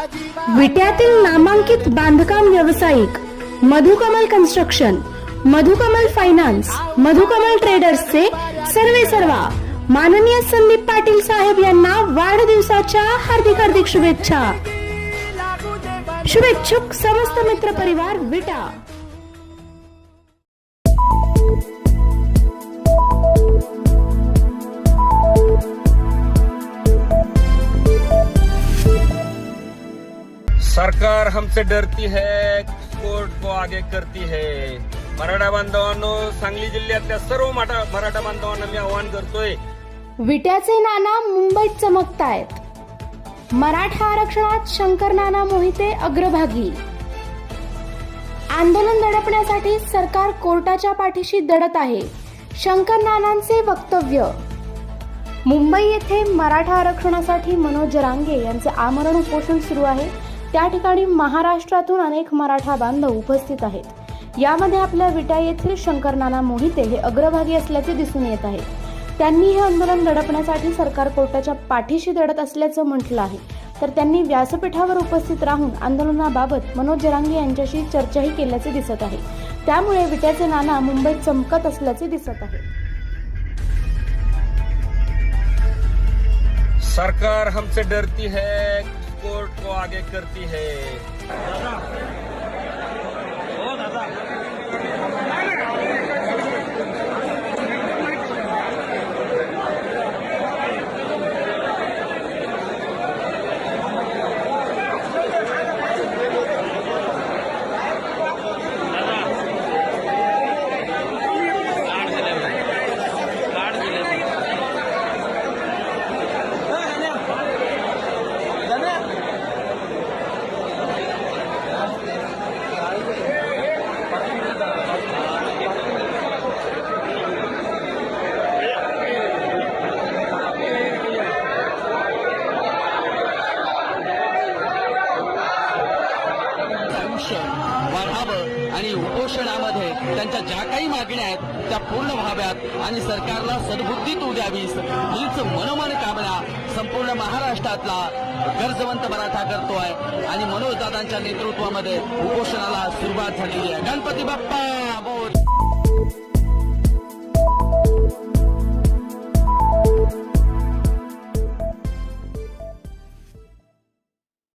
विट्यातील नामांकित बांधकाम व्यावसायिक मधुकमल कन्स्ट्रक्शन मधुकमल फायनान्स मधुकमल ट्रेडर्सचे सर्वे सर्वा. माननीय संदीप पाटील साहेब यांना वाढदिवसाच्या हार्दिक हार्दिक शुभेच्छा. शुभेच्छुक समस्त मित्र परिवार विटा. सरकार हमसे डरती है कोर्ट को आगे करती है। मराठा बांधवांनो सांगली जिल्ह्यातल्या सर्व मराठा मराठा बांधवांना मी आवाहन करतोय विट्याचे नाना मुंबईत चमकतायत. मराठा आरक्षणात शंकर नाना मोहिते अग्रभागी. आंदोलन दडपण्यासाठी सरकार कोर्टाच्या पाठीशी दडत आहे. शंकर नानांचे वक्तव्य. मुंबई येथे मराठा आरक्षणासाठी मनोज रांगे यांचे आमरण उपोषण सुरू आहे. त्या ठिकाणी महाराष्ट्रातून अनेक मराठा बांधव उपस्थित आहेत. यामध्ये आपल्या विटा येथील शंकर नाना मोहिते हे अग्रभागी असल्याचे दिसून येत आहे. त्यांनी हे आंदोलन दडपण्यासाठी सरकार कोर्टाच्या पाठीशी दडत असल्याचं म्हटलं आहे. तर त्यांनी व्यासपीठावर उपस्थित राहून आंदोलनाबाबत मनोज जरांगे यांच्याशी चर्चाही केल्याचे दिसत आहे. त्यामुळे विट्याचे नाना मुंबईत चमकत असल्याचे दिसत आहे. सरकार हमसे डरती है को आगे करती है। आयुष्य वाढावं आणि उपोषणामध्ये त्यांच्या ज्या काही मागण्या आहेत त्या पूर्ण व्हाव्यात आणि सरकारला सद्बुद्धी तू द्यावीस. हीच मनोमन कामना संपूर्ण महाराष्ट्रातला गर्जवंत मराठा करतोय. आणि मनोजदादांच्या नेतृत्वामध्ये उपोषणाला सुरुवात झालेली आहे. गणपती बाप्पा बोल.